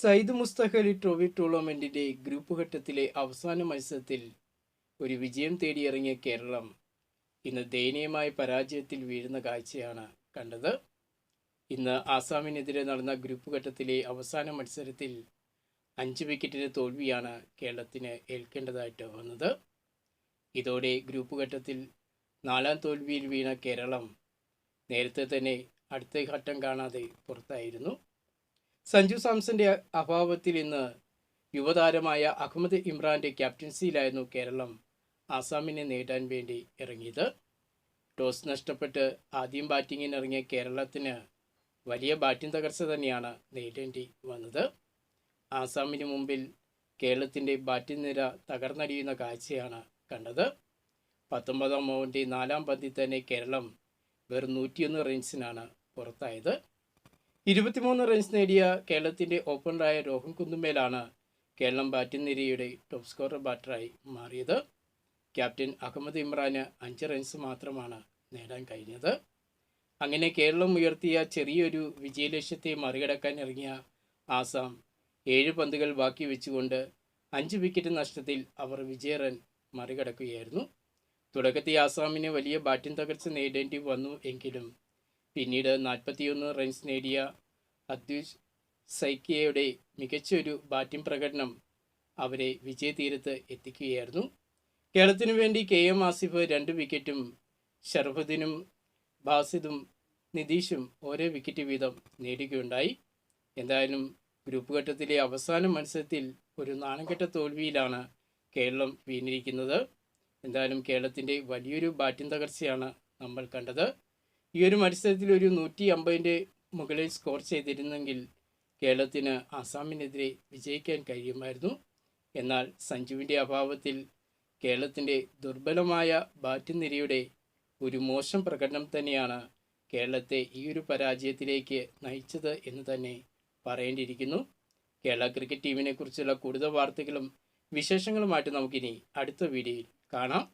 Sayyid Mushtaq Ali trophy ടൂർണമെന്റിന്റെ group ഘട്ടത്തിലെ അവസാന മത്സരത്തിൽ ഒരു വിജയം തേടിയിറങ്ങിയ കേരളം ഇന്ന് ദയനീയമായ പരാജയത്തിൽ വീഴുന്ന കാഴ്ചയാണ് കണ്ടത്. ഇന്ന് ആസാമിനെതിരെ നടന്ന ഗ്രൂപ്പ് ഘട്ടത്തിലെ അവസാന മത്സരത്തിൽ അഞ്ച് വിക്കറ്റിന് തോൽവിയാണ് കേരളത്തിന് ഏൽക്കേണ്ടതായിട്ട് വന്നത്. ഇതോടെ ഗ്രൂപ്പ് ഘട്ടത്തിൽ നാലാം തോൽവിയിൽ വീണ കേരളം നേരത്തെ തന്നെ അടുത്ത ഘട്ടം കാണാതെ പുറത്തായിരുന്നു. സഞ്ജു സാംസന്റെ അഭാവത്തിൽ ഇന്ന് യുവതാരമായ അഹമ്മദ് ഇമ്രാന്റെ ക്യാപ്റ്റൻസിയിലായിരുന്നു കേരളം ആസാമിനെ നേടാൻ വേണ്ടി ഇറങ്ങിയത്. ടോസ് നഷ്ടപ്പെട്ട് ആദ്യം ബാറ്റിങ്ങിന് ഇറങ്ങിയ കേരളത്തിന് വലിയ ബാറ്റിംഗ് തകർച്ച തന്നെയാണ് നേരിടേണ്ടി വന്നത്. ആസാമിന് മുമ്പിൽ കേരളത്തിന്റെ ബാറ്റിംഗ് നിര തകർന്നടിയുന്ന കാഴ്ചയാണ് കണ്ടത്. പത്തൊമ്പതാം ഓവറിന്റെ നാലാം പന്തിൽ തന്നെ കേരളം വെറും നൂറ്റിയൊന്ന് റൺസിനാണ് പുറത്തായത്. ഇരുപത്തിമൂന്ന് റൺസ് നേടിയ കേരളത്തിന്റെ ഓപ്പണറായ രോഹൻ കുന്നുമേലാണ് കേരളം ബാറ്റിംഗ് നിരയുടെ ടോപ്പ് സ്കോറർ ബാറ്ററായി മാറിയത്. ക്യാപ്റ്റൻ അഹമ്മദ് ഇമ്രാന് അഞ്ച് റൺസ് മാത്രമാണ് നേടാൻ കഴിഞ്ഞത്. അങ്ങനെ കേരളം ഉയർത്തിയ ചെറിയൊരു വിജയലക്ഷ്യത്തെ മറികടക്കാൻ ഇറങ്ങിയ ആസാം ഏഴ് പന്തുകൾ ബാക്കി വെച്ചുകൊണ്ട് അഞ്ച് വിക്കറ്റ് നഷ്ടത്തിൽ അവർ വിജയ റൺ മറികടക്കുകയായിരുന്നു. തുടക്കത്തിൽ ആസാമിന് വലിയ ബാറ്റിംഗ് തകർച്ച നേടേണ്ടി വന്നു എങ്കിലും പിന്നീട് നാൽപ്പത്തിയൊന്ന് റൺസ് നേടിയ അദ്വിഷ് സൈക്കിയയുടെ മികച്ചൊരു ബാറ്റിംഗ് പ്രകടനം അവരെ വിജയതീരത്ത് എത്തിക്കുകയായിരുന്നു. കേരളത്തിനു വേണ്ടി കെ എം ആസിഫ് രണ്ട് വിക്കറ്റും ഷർഫുദ്ദീനും ബാസിദും നിതീഷും ഓരോ വിക്കറ്റ് വീതം നേടുകയുണ്ടായി. എന്തായാലും ഗ്രൂപ്പ് ഘട്ടത്തിലെ അവസാന മത്സരത്തിൽ ഒരു നാണംകെട്ട തോൽവിയിലാണ് കേരളം വീണിരിക്കുന്നത്. എന്തായാലും കേരളത്തിന്റെ വലിയൊരു ബാറ്റിംഗ് തകർച്ചയാണ് നമ്മൾ കണ്ടത്. ഈ ഒരു മത്സരത്തിൽ ഒരു നൂറ്റി അമ്പതിന്റെ മുകളിൽ സ്കോർ ചെയ്തിരുന്നെങ്കിൽ കേരളത്തിന് ആസാമിനെതിരെ വിജയിക്കാൻ കഴിയുമായിരുന്നു. എന്നാൽ സഞ്ജുവിന്റെ അഭാവത്തിൽ കേരളത്തിന്റെ ദുർബലമായ ബാറ്റ് നിരയുടെ ഒരു മോശം പ്രകടനം തന്നെയാണ് കേരളത്തെ ഈ ഒരു പരാജയത്തിലേക്ക് നയിച്ചത് എന്ന് തന്നെ പറയേണ്ടിയിരിക്കുന്നു. കേരള ക്രിക്കറ്റ് ടീമിനെ കുറിച്ചുള്ള കൂടുതൽ വാർത്തകളും വിശേഷങ്ങളുമായിട്ട് നമുക്കിനി അടുത്ത വീഡിയോയിൽ കാണാം.